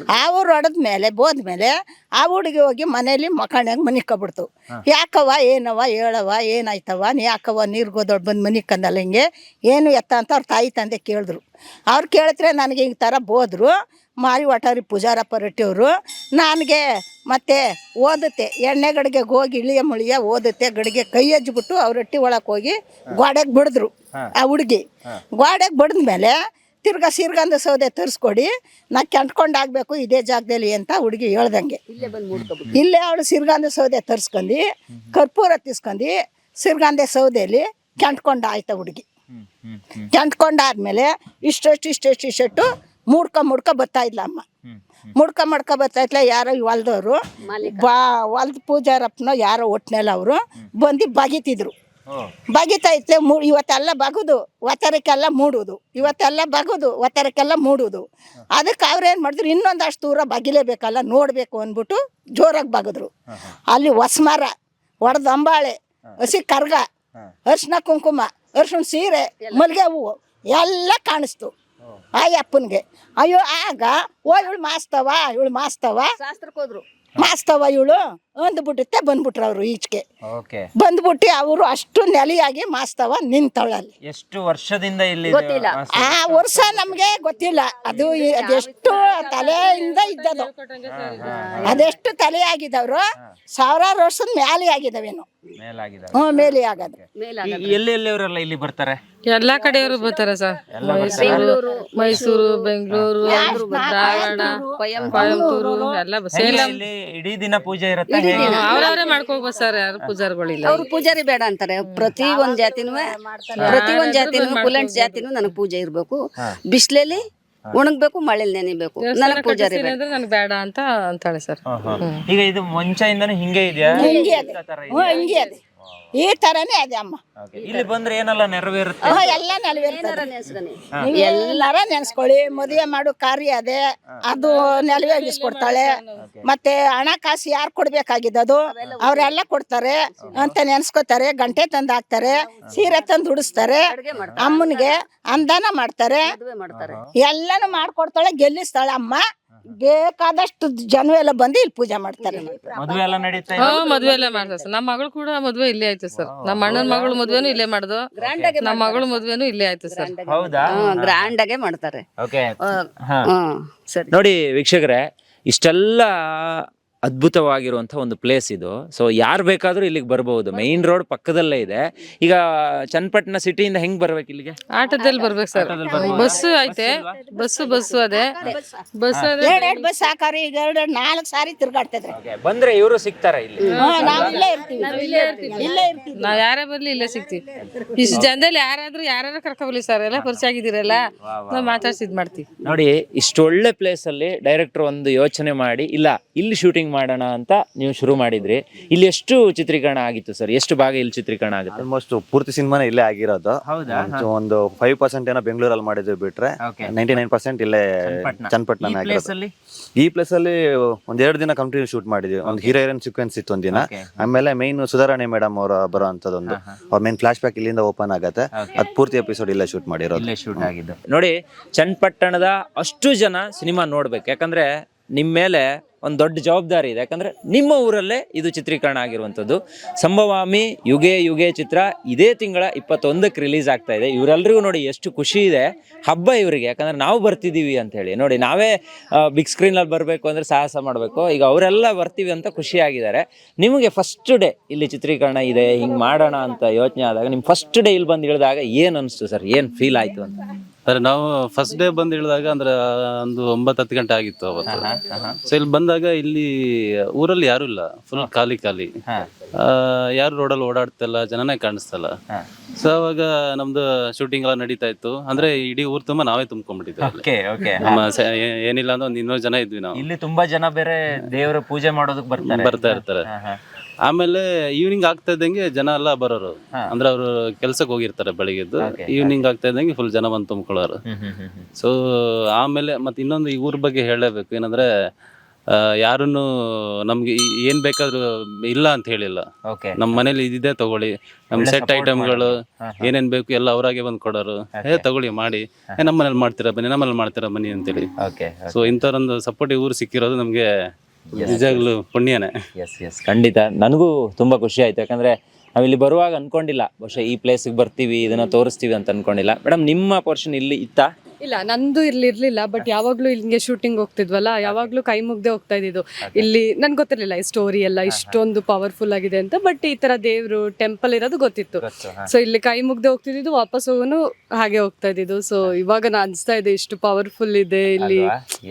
C: ಆ ಊರು ಹೊಡೆದ್ಮೇಲೆ ಬೋದ್ಮೇಲೆ ಆ ಹುಡುಗಿ ಹೋಗಿ ಮನೇಲಿ ಮಕ್ಕಳಾಗ ಮನಿಕಬಿಡ್ತು ಯಾಕವ ಏನವ ಹೇಳವ ಏನಾಯ್ತವ ನೀ ಯಾಕವ್ವ ನೀರ್ಗೋದೊಡ್ ಬಂದು ಮನಿಕಂದಲ್ಲ ಹಿಂಗೆ ಏನು ಎತ್ತ ಅಂತ ಅವ್ರ ತಾಯಿ ತಂದೆ ಕೇಳಿದ್ರು. ಅವ್ರು ಕೇಳಿದ್ರೆ ನನಗೆ ಹಿಂಗೆ ಥರ ಬೋದ್ರು ಮಾರಿ ಒಟಾರಿ ಪೂಜಾರಪ್ಪ ರೆಟ್ಟಿಯವರು ನನಗೆ ಮತ್ತೆ ಓದುತ್ತೆ. ಎಣ್ಣೆ ಗಡಿಗೆ ಹೋಗಿ ಇಳಿಯ ಮುಳಿಯ ಓದುತ್ತೆ. ಗಡಿಗೆ ಕೈ ಹಚ್ಚಿಬಿಟ್ಟು ಅವ್ರ ರೊಟ್ಟಿ ಒಳಗೆ ಹೋಗಿ ಗೋಡೆಗೆ ಬಿಡಿದ್ರು ಆ ಹುಡುಗಿ. ಗೋಡೆಗೆ ಬಡಿದ್ಮೇಲೆ ತಿರ್ಗಾ ಸೀರ್ಗಂಧ ಸೌದೆ ತರಿಸ್ಕೊಡಿ ನಾ ಕೆಂಟ್ಕೊಂಡಾಗಬೇಕು ಇದೇ ಜಾಗದಲ್ಲಿ ಅಂತ ಹುಡುಗಿ ಹೇಳ್ದಂಗೆ. ಇಲ್ಲೇ ಅವಳು ಸಿರ್ಗಂಧ ಸೌದೆ ತರಿಸ್ಕೊಂಡು ಕರ್ಪೂರ ತಿಸ್ಕೊಂಡು ಸಿರ್ಗಂಧೆ ಸೌದೆಯಲ್ಲಿ ಕೆಂಟ್ಕೊಂಡ ಆಯ್ತ ಹುಡುಗಿ. ಕೆಂಟ್ಕೊಂಡಾದ್ಮೇಲೆ ಇಷ್ಟೆಷ್ಟು ಇಷ್ಟೆಷ್ಟು ಇಷ್ಟೆಷ್ಟು ಮುಡ್ಕ ಮುಡ್ಕ ಬರ್ತಾ ಇದ್ಲ ಅಮ್ಮ. ಮುಡ್ಕ ಮಾಡ್ಕ ಬರ್ತೈತ್ಲ ಯಾರೋ ಹೊಲ್ದವ್ರು. ಬಾ ಹೊಲ್ದ ಪೂಜಾರಪ್ಪನ ಯಾರೋ ಒಟ್ನೆಲ್ಲ ಅವರು. ಬಂದು ಬಗಿತಿದ್ರು. ಬಗಿತೈತೆ ಮೂ ಇವತ್ತೆಲ್ಲ ಬಗುದು ಒತ್ತರಕ್ಕೆಲ್ಲ ಮೂಡುದು. ಇವತ್ತೆಲ್ಲ ಬಗುದು ಒತ್ತರಕ್ಕೆಲ್ಲ ಮೂಡುದು. ಅದಕ್ಕೆ ಅವ್ರೇನು ಮಾಡಿದ್ರು ಇನ್ನೊಂದಷ್ಟು ದೂರ ಬಗಿಲೇಬೇಕಲ್ಲ ನೋಡಬೇಕು ಅಂದ್ಬಿಟ್ಟು ಜೋರಾಗಿ ಬಗದ್ರು. ಅಲ್ಲಿ ಹೊಸ್ಮರ ಒಡೆದ ಅಂಬಾಳೆ ಹಸಿ ಕರ್ಗ ಅರ್ಶಿನ ಕುಂಕುಮ ಅರ್ಶಿನ ಸೀರೆ ಮಲ್ಲಿಗೆ ಹೂವು ಎಲ್ಲ ಕಾಣಿಸ್ತು. ಆ ಅಪ್ಪನಿಗೆ. ಅಯ್ಯೋ ಆಗ ಓ ಇವಳು ಮಾಸ್ತವ ಇವಳು ಮಾಸ್ತವ.
I: ಶಾಸ್ತ್ರಕ್ಕೆ ಹೋದ್ರು.
C: ಮಾಸ್ತವ ಇವಳು. ಅಂದ್ಬಿಡುತ್ತೆ ಬಂದ್ಬಿಟ್ರು ಅವರು ಈಚೆಗೆ
B: ಓಕೆ.
C: ಬಂದ್ಬಿಟ್ಟು ಅವರು ಅಷ್ಟು ನೆಲೆಯಾಗಿ ಮಾಸ್ತವ ನಿಂತವಳಲ್ಲಿ
B: ಎಷ್ಟು ವರ್ಷದಿಂದ ಇಲ್ಲಿ
C: ಆ ವರ್ಷ ನಮ್ಗೆ ಗೊತ್ತಿಲ್ಲ. ಅದು ಈ- ಅದೆಷ್ಟು ತಲೆಯಿಂದ ಇದ್ದದು ಅದೆಷ್ಟು ತಲೆ ಆಗಿದವ್ರು ಸಾವಿರಾರು ವರ್ಷದ ಮೇಲೆ ಆಗಿದವೇನು
B: ಮೇಲಾಗಿದ್ದಾರೆ
C: ಹ್ಞೂ ಮೇಲೆ ಆಗದು
B: ಎಲ್ಲಿ ಎಲ್ಲಿಯವರೆಲ್ಲ ಇಲ್ಲಿ ಬರ್ತಾರೆ?
H: ಎಲ್ಲಾ ಕಡೆಯವರು ಬರ್ತಾರೆ ಸರ್. ಮೈಸೂರು ಮೈಸೂರು ಬೆಂಗಳೂರು ಧಾರವಾಡ ಕೊಯಂಬತ್ತೂರು ಎಲ್ಲ ಬಸ್
B: ಇಲ್ಲಿ ಇಡೀ ದಿನ ಪೂಜೆ ಇರುತ್ತೆ?
H: ಅವ್ರವ್ರೇ ಮಾಡ್ಕೋಬೋದು ಸರ್ ಯಾರು ಪೂಜಾರಿಗಳಿಲ್ಲ.
I: ಅವ್ರು ಪೂಜಾರಿ ಬೇಡ ಅಂತಾರೆ. ಪ್ರತಿ ಒಂದ್ ಜಾತಿನೂ ಪ್ರತಿ ಒಂದ್ ಜಾತಿನೂ ಕುಲೆಂಟ್ ಜಾತಿನೂ ನನಗ್ ಪೂಜೆ ಇರ್ಬೇಕು. ಬಿಸ್ಲಲ್ಲಿ ಒಣಗ್ಬೇಕು ಮಳೆಲಿ ನೆನಿಬೇಕು. ನನಗ್ ಪೂಜಾರಿ ಬೇಡ.
H: ಅಂದ್ರೆ ನನಗೆ ಬೇಡ ಅಂತ ಅಂತಾಳೆ ಸರ್.
B: ಈಗ ಇದು ಮುಂಚೆಯಿಂದನೂ ಹಿಂಗೆ ಇದೆಯಾ?
C: ಹಿಂಗೆ ಅದೇ. ಹ್ಞೂ ಹಿಂಗೆ ಅದೇ. ಈ ತರನೇ ಅದೇ ಅಮ್ಮ.
B: ಇಲ್ಲಿ ಬಂದ್ರೆ ಏನೆಲ್ಲ ನೆರವೇರುತ್ತೆ?
C: ಎಲ್ಲ ನೆಲವೇರ್ತದೆ ಎಲ್ಲಾರ ನೆನ್ಸ್ಕೊಳ್ಳಿ. ಮದುವೆ ಮಾಡೋ ಕಾರ್ಯ ಅದೇ. ಅದು ನೆಲವೇಗಿಸ್ಕೊಡ್ತಾಳೆ ಮತ್ತೆ ಹಣಕಾಸು ಯಾರು ಕೊಡ್ಬೇಕಾಗಿದ್ದದು? ಅವರೆಲ್ಲ ಕೊಡ್ತಾರೆ. ಅಂತ ನೆನ್ಸ್ಕೊತಾರೆ. ಗಂಟೆ ತಂದು ಹಾಕ್ತಾರೆ. ಸೀರೆ ತಂದು ಉಡಿಸ್ತಾರೆ. ಅಮ್ಮನಿಗೆ ಅಂದಾನ ಮಾಡ್ತಾರೆ.
I: ಮಾಡ್ತಾರೆ.
C: ಎಲ್ಲಾನು ಮಾಡ್ಕೊಡ್ತಾಳೆ ಗೆಲ್ಲಿಸ್ತಾಳೆ ಅಮ್ಮ. ಬೇಕಾದಷ್ಟು ಜನ ಎಲ್ಲ ಬಂದು ಇಲ್ಲಿ ಪೂಜೆ ಮಾಡ್ತಾರೆ.
B: ಮದುವೆ ಎಲ್ಲ ನಡೀತಾ
H: ಹಾ ಮದ್ವೆ ಎಲ್ಲ ಮಾಡ್ತಾರೆ ಸರ್. ನಮ್ಮ ಮಗಳು ಕೂಡ ಮದ್ವೆ ಇಲ್ಲೇ ಆಯ್ತು ಸರ್. ನಮ್ಮ ಅಣ್ಣನ ಮಗಳು ಮದ್ವೆನೂ ಇಲ್ಲೇ ಮಾಡ್ದು. ನಮ್ಮ ಮಗಳು ಮದ್ವೆನೂ ಇಲ್ಲೇ ಆಯ್ತು ಸರ್.
B: ಹೌದಾ?
I: ಗ್ರ್ಯಾಂಡ್ ಆಗೇ ಮಾಡ್ತಾರೆ.
B: ಓಕೆ
I: ಹ್ಮ್ ಸರಿ.
B: ನೋಡಿ ವೀಕ್ಷಕರೇ ಇಷ್ಟೆಲ್ಲ ಅದ್ಭುತವಾಗಿರುವಂಥ ಒಂದು ಪ್ಲೇಸ್ ಇದು. ಸೊ ಯಾರು ಬೇಕಾದರೂ ಇಲ್ಲಿಗೆ ಬರ್ಬೋದು. ಮೈನ್ ರೋಡ್ ಪಕ್ಕದಲ್ಲೇ ಇದೆ. ಈಗ ಚನ್ನಪಟ್ಟಣ ಸಿಟಿಯಿಂದ ಹೆಂಗ್ ಬರ್ಬೇಕು ಇಲ್ಲಿಗೆ?
H: ಆಟೋದಲ್ಲಿ ಬರ್ಬೇಕು ಸರ್. ಬಸ್ ಐತೆ. ಬಸ್ ಬಸ್ಸು ಅದೇ. ಬಸ್ ಅದೇ.
C: ಎರಡೆರಡು ಬಸ್ ಸಾಕಾರಿ. ಈಗ ಎರಡು ನಾಲ್ಕು ಸಾರಿ ತಿರ್ಗಾಡ್ತಿದ್ರೆ
B: Okay, ಬಂದ್ರೆ ಇವರು ಸಿಗ್ತಾರೆ ಇಲ್ಲಿ?
C: ನಾವು ಇಲ್ಲೇ ಇರ್ತೀವಿ. ಇಲ್ಲೇ ಇರ್ತೀವಿ.
H: ನಾವ್ ಯಾರೇ ಬರ್ಲಿ ಇಲ್ಲೇ ಸಿಗ್ತೀವಿ. ಇಷ್ಟು ಜನದಲ್ಲಿ ಯಾರಾದ್ರೂ ಯಾರು ಕರ್ಕೊಬರ್ಲಿ ಸರ್. ಎಲ್ಲ ಪರಿಚಯ ಆಗಿದ್ದೀರಲ್ಲ? ನಾವ್ ಮಾತಾಡ್ಸಿ ಇದ್ ಮಾಡ್ತೀವಿ.
B: ನೋಡಿ ಇಷ್ಟೊಳ್ಳೆ ಪ್ಲೇಸ್ ಅಲ್ಲಿ ಡೈರೆಕ್ಟರ್ ಒಂದು ಯೋಚನೆ ಮಾಡಿ ಇಲ್ಲ ಇಲ್ಲಿ ಶೂಟಿಂಗ್ ಮಾಡೋಣ ಅಂತ ನೀವು ಶುರು ಮಾಡಿದ್ರಿ. ಇಲ್ಲಿ ಎಷ್ಟು ಚಿತ್ರೀಕರಣ ಆಗಿತ್ತು ಸರ್? ಎಷ್ಟು ಭಾಗ ಇಲ್ಲಿ ಚಿತ್ರೀಕರಣ ಆಗುತ್ತೆ?
E: ಆಲ್ಮೋಸ್ಟ್ ಪೂರ್ತಿ ಸಿನಿಮಾನೇ ಇಲ್ಲೇ ಆಗಿರೋದು.
B: ಹೌದಾ?
E: ಒಂದು ಫೈವ್ ಪರ್ಸೆಂಟ್ ಏನೋ ಬೆಂಗಳೂರಲ್ಲಿ ಮಾಡಿದ್ವಿ ಬಿಟ್ರೆ
B: Okay.
E: ನೈಂಟಿ ನೈನ್ ಪರ್ಸೆಂಟ್ ಇಲ್ಲೇ
B: ಚನ್ನಪಟ್ಟಣ.
E: ಚನ್ನಪಟ್ಟಣ
B: ಈ ಪ್ಲೇಸ್ ಅಲ್ಲಿ?
E: ಈ ಪ್ಲೇಸ್ ಅಲ್ಲಿ ಒಂದ್ ಎರಡು ದಿನ ಕಂಟಿನ್ಯೂ ಶೂಟ್ ಮಾಡಿದ್ವಿ. ಒಂದು ಹೀರೋ ಹೀರೋಯಿನ್ ಸೀಕ್ವೆನ್ಸ್ ಇತ್ತು ಒಂದಿನ
B: Okay.
E: ಆಮೇಲೆ ಮೈನ್ ಸುಧಾರಾಣಿ ಮೇಡಮ್ ಅವರ ಬರೋ ಅಂತದೊಂದು ಅವ್ರ ಮೈನ್ ಫ್ಲಾಶ್ ಬ್ಯಾಕ್ ಇಲ್ಲಿಂದ ಓಪನ್ ಆಗತ್ತೆ. ಅದ್ ಪೂರ್ತಿ ಎಪಿಸೋಡ್ ಇಲ್ಲೇ ಶೂಟ್ ಮಾಡಿರೋದು.
B: ಇಲ್ಲೇ ಶೂಟ್ ಆಗಿದ್ದು. ನೋಡಿ ಚನ್ನಪಟ್ಟಣದ ಅಷ್ಟು ಜನ ಸಿನಿಮಾ ನೋಡ್ಬೇಕು. ಯಾಕಂದ್ರೆ ನಿಮ್ಮ ಮೇಲೆ ಒಂದು ದೊಡ್ಡ ಜವಾಬ್ದಾರಿ ಇದೆ. ಯಾಕಂದ್ರೆ ನಿಮ್ಮ ಊರಲ್ಲೇ ಇದು ಚಿತ್ರೀಕರಣ ಆಗಿರುವಂಥದ್ದು. ಸಂಭವಾಮಿ ಯುಗೆ ಯುಗೆ ಚಿತ್ರ ಇದೇ ತಿಂಗಳ ಇಪ್ಪತ್ತೊಂದಕ್ಕೆ ರಿಲೀಸ್ ಆಗ್ತಾ ಇದೆ. ಇವರೆಲ್ಲರಿಗೂ ನೋಡಿ ಎಷ್ಟು ಖುಷಿ ಇದೆ. ಹಬ್ಬ ಇವರಿಗೆ. ಯಾಕಂದ್ರೆ ನಾವು ಬರ್ತಿದ್ದೀವಿ ಅಂತ ಹೇಳಿ. ನೋಡಿ, ನಾವೇ ಬಿಗ್ ಸ್ಕ್ರೀನಲ್ಲಿ ಬರಬೇಕು ಅಂದ್ರೆ ಸಾಹಸ ಮಾಡಬೇಕು. ಈಗ ಅವರೆಲ್ಲ ಬರ್ತೀವಿ ಅಂತ ಖುಷಿಯಾಗಿದ್ದಾರೆ. ನಿಮಗೆ ಫಸ್ಟ್ ಡೇ ಇಲ್ಲಿ ಚಿತ್ರೀಕರಣ ಇದೆ, ಹಿಂಗೆ ಮಾಡೋಣ ಅಂತ ಯೋಚನೆ ಆದಾಗ ನಿಮ್ಮ ಫಸ್ಟ್ ಡೇ ಇಲ್ಲಿ ಬಂದು ಇಳಿದಾಗ ಏನು ಅನಿಸ್ತು ಸರ್? ಏನು ಫೀಲ್ ಆಯಿತು ಅಂತ?
D: ಅಂದ್ರೆ ನಾವು ಫಸ್ಟ್ ಡೇ ಬಂದು ಇಳಿದಾಗ ಅಂದ್ರೆ ಒಂದು ಒಂಬತ್ತು ಹತ್ತು ಗಂಟೆ ಆಗಿತ್ತು ಅವತ್ತು. ಸೊ ಇಲ್ಲಿ ಬಂದಾಗ ಇಲ್ಲಿ ಊರಲ್ಲಿ ಯಾರು ಇಲ್ಲ ಫುಲ್ ಖಾಲಿ ಖಾಲಿ. ಆ, ಯಾರು ರೋಡಲ್ಲಿ ಓಡಾಡ್ತಿಲ್ಲ ಜನನೇ ಕಾಣಿಸ್ತಲ್ಲ. ಸೊ ಅವಾಗ ನಮ್ದು ಶೂಟಿಂಗ್ ಎಲ್ಲ ನಡೀತಾ ಇತ್ತು. ಅಂದ್ರೆ ಇಡೀ ಊರ್ ತುಂಬಾ ನಾವೇ ತುಂಬ್ಕೊಂಡ್ಬಿಟ್ಟಿದ್ವಿ ನಮ್ಮ ಏನಿಲ್ಲ ಅಂದ್ರೆ ಒಂದ್ ಇನ್ನೂರು ಜನ ಇದ್ವಿ ನಾವು.
B: ಇಲ್ಲಿ ತುಂಬಾ ಜನ ಬೇರೆ ದೇವರ ಪೂಜೆ ಮಾಡೋದಕ್ಕೆ ಬರ್ತಾರೆ.
D: ಬರ್ತಾ ಇರ್ತಾರೆ. ಆಮೇಲೆ ಈವ್ನಿಂಗ್ ಆಗ್ತಾ ಇದ್ದಂಗೆ ಜನ ಎಲ್ಲ ಬರೋರು. ಅಂದ್ರೆ ಅವರು ಕೆಲ್ಸಕ್ಕೆ ಹೋಗಿರ್ತಾರೆ ಬೆಳಿಗ್ಗೆದ್ದು. ಈವ್ನಿಂಗ್ ಆಗ್ತಾ ಇದ್ದಂಗೆ ಫುಲ್ ಜನ ಬಂದು ತುಂಬ್ಕೊಳ್ಳೋರು. ಸೊ ಆಮೇಲೆ ಮತ್ತೆ ಇನ್ನೊಂದು ಈ ಊರ್ ಬಗ್ಗೆ ಹೇಳಲೇಬೇಕು ಏನಂದ್ರೆ ಯಾರನ್ನು ನಮ್ಗೆ ಏನ್ ಬೇಕಾದ್ರೂ ಇಲ್ಲ ಅಂತ ಹೇಳಿಲ್ಲ.
B: ನಮ್
D: ನಮ್ಮ ಮನೇಲಿ ಇದಿದೆ ತಗೊಳ್ಳಿ. ನಮ್ ಸೆಟ್ ಐಟಮ್ಗಳು ಏನೇನ್ ಬೇಕು ಎಲ್ಲ ಅವರಾಗೆ ಬಂದು ಕೊಡೋರು. ಏ ತಗೊಳ್ಳಿ ಮಾಡಿ. ಏ ನಮ್ಮ ಮನೇಲಿ ಮಾಡ್ತೀರಾ ಬನ್ನಿ ನಮ್ಮಲ್ಲಿ ಮಾಡ್ತೀರಾ ಬನ್ನಿ ಅಂತೇಳಿ ಸೊ ಇಂಥವ್ರೊಂದು ಸಪೋರ್ಟ್ ಊರು ಸಿಕ್ಕಿರೋದು ನಮ್ಗೆ ನಿಜಾಗ್ಲೂ ಪುಣ್ಯನೇ.
B: ಎಸ್ ಎಸ್ ಖಂಡಿತ. ನನಗೂ ತುಂಬಾ ಖುಷಿ ಆಯ್ತು. ಯಾಕಂದ್ರೆ ನಾವಿಲ್ಲಿ ಬರುವಾಗ ಅನ್ಕೊಂಡಿಲ್ಲ. ಬಹುಶಃ ಈ ಪ್ಲೇಸಿಗೆ ಬರ್ತೀವಿ ಇದನ್ನ ತೋರಿಸ್ತೀವಿ ಅಂತ ಅನ್ಕೊಂಡಿಲ್ಲ. ಮೇಡಮ್ ನಿಮ್ಮ ಪೋರ್ಷನ್ ಇಲ್ಲಿ ಇತ್ತಾ?
H: ಇಲ್ಲ ನಂದು ಇಲ್ಲಿ ಇರ್ಲಿಲ್ಲ ಬಟ್ ಯಾವಾಗ್ಲೂ ಇಲ್ಲಿಗೆ ಶೂಟಿಂಗ್ ಹೋಗ್ತಿದ್ವಲ್ಲ ಯಾವಾಗ್ಲೂ ಕೈ ಮುಗ್ದೆ ಹೋಗ್ತಾ ಇದ್ದಿದ್ದು. ಇಲ್ಲಿ ನನ್ಗೆ ಗೊತ್ತಿರ್ಲಿಲ್ಲ ಈ ಸ್ಟೋರಿ ಎಲ್ಲ ಇಷ್ಟೊಂದು ಪವರ್ಫುಲ್ ಆಗಿದೆ ಅಂತ ಬಟ್ ಈ ತರ ದೇವ್ರು ಟೆಂಪಲ್ ಇರೋದು ಗೊತ್ತಿತ್ತು. ಸೊ ಇಲ್ಲಿ ಕೈ ಮುಗ್ದೆ ಹೋಗ್ತಿದ್ದು ವಾಪಸ್ ಹೋಗೋನು ಹಾಗೆ ಹೋಗ್ತಾ ಇದ್ದಿದ್ದು. ಸೊ ಇವಾಗ ನಾ ಅನ್ಸ್ತಾ ಇದೆ ಇಷ್ಟು ಪವರ್ಫುಲ್ ಇದೆ ಇಲ್ಲಿ.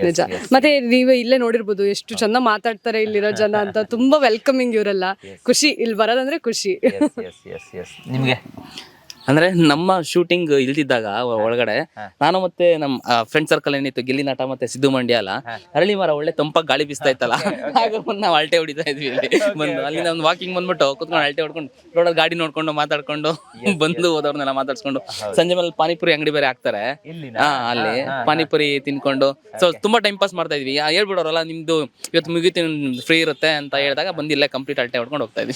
H: ನಿಜ. ಮತ್ತೆ ನೀವೇ ಇಲ್ಲೇ ನೋಡಿರ್ಬೋದು ಎಷ್ಟು ಚಂದ ಮಾತಾಡ್ತಾರೆ ಇಲ್ಲಿರೋ ಜನ ಅಂತ ತುಂಬಾ ವೆಲ್ಕಮಿಂಗ್ ಇವರೆಲ್ಲ. ಖುಷಿ ಇಲ್ಲಿ ಬರೋದಂದ್ರೆ ಖುಷಿ.
B: ನಿಮ್ಗೆ?
G: ಅಂದ್ರೆ ನಮ್ಮ ಶೂಟಿಂಗ್ ಇಲ್ದಿದ್ದಾಗ ಒಳಗಡೆ ನಾನು ಮತ್ತೆ ನಮ್ಮ ಫ್ರೆಂಡ್ ಸರ್ಕಲ್ ಏನಿತ್ತು ಗಿಲ್ಲಿ ನಟ ಮತ್ತೆ ಸಿದ್ದು ಮಂಡ್ಯ ಅಲ್ಲ ಅರಳಿ ಮರ ಒಳ್ಳೆ ತಂಪಾಗಿ ಗಾಳಿ ಬೀಸ್ತಾ ಇತ್ತಲ್ಲ? ಆಗ ಬಂದು ನಾವು ಅಲ್ಟೆ ಹೊಡಿತಾ ಇದ್ವಿ ಇಲ್ಲಿ. ಬಂದು ಅಲ್ಲಿ ಒಂದು ವಾಕಿಂಗ್ ಬಂದ್ಬಿಟ್ಟು ಕುತ್ಕೊಂಡು ಅಲ್ಟೆ ಹೊಡ್ಕೊಂಡು ರೋಡಲ್ಲಿ ಗಾಡಿ ನೋಡ್ಕೊಂಡು ಮಾತಾಡ್ಕೊಂಡು ಬಂದು ಹೋದವ್ರನ್ನೆಲ್ಲ ಮಾತಾಡ್ಸ್ಕೊಂಡು ಸಂಜೆ ಮೇಲೆ ಪಾನಿಪುರಿ ಅಂಗಡಿ ಬೇರೆ ಹಾಕ್ತಾರೆ. ಹಾ ಅಲ್ಲಿ ಪಾನಿಪುರಿ ತಿನ್ಕೊಂಡು. ಸೊ ತುಂಬಾ ಟೈಮ್ ಪಾಸ್ ಮಾಡ್ತಾ ಇದ್ವಿ. ಹೇಳ್ಬಿಡೋರಲ್ಲ ನಿಮ್ದು ಇವತ್ತು ಮುಗಿತಿ ಫ್ರೀ ಇರುತ್ತೆ ಅಂತ ಹೇಳಿದಾಗ ಬಂದಿಲ್ಲ ಇಲ್ಲೇ ಕಂಪ್ಲೀಟ್ ಅಲ್ಟೆ ಹೊಡ್ಕೊಂಡು ಹೋಗ್ತಾ ಇದ್ವಿ.